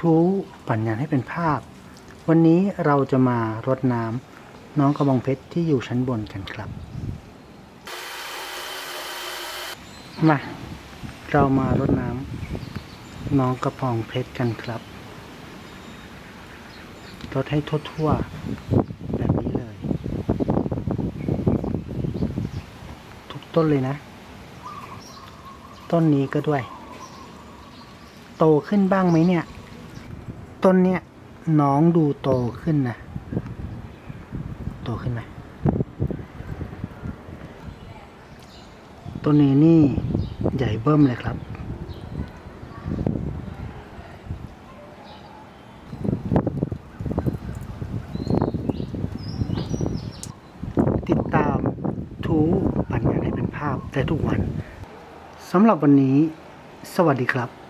ทูปั่นงานให้เป็นภาพ วันนี้เราจะมารดน้ำน้องกระบองเพชรที่อยู่ชั้นบนกันครับ มา เรามารดน้ำน้องกระบองเพชรกันครับรดให้ทั่วๆแบบนี้เลย ทุกต้นเลยนะ ต้นนี้ก็ด้วย โตขึ้นบ้างไหมเนี่ย ต้นเนี้ยน้องดูโตขึ้นนะ โตขึ้นไหมต้นนี้นี่ใหญ่เบิ้มเลยครับ ติดตามทูปัญญาให้เป็นภาพได้ทุกวันสำหรับวันนี้ สวัสดีครับ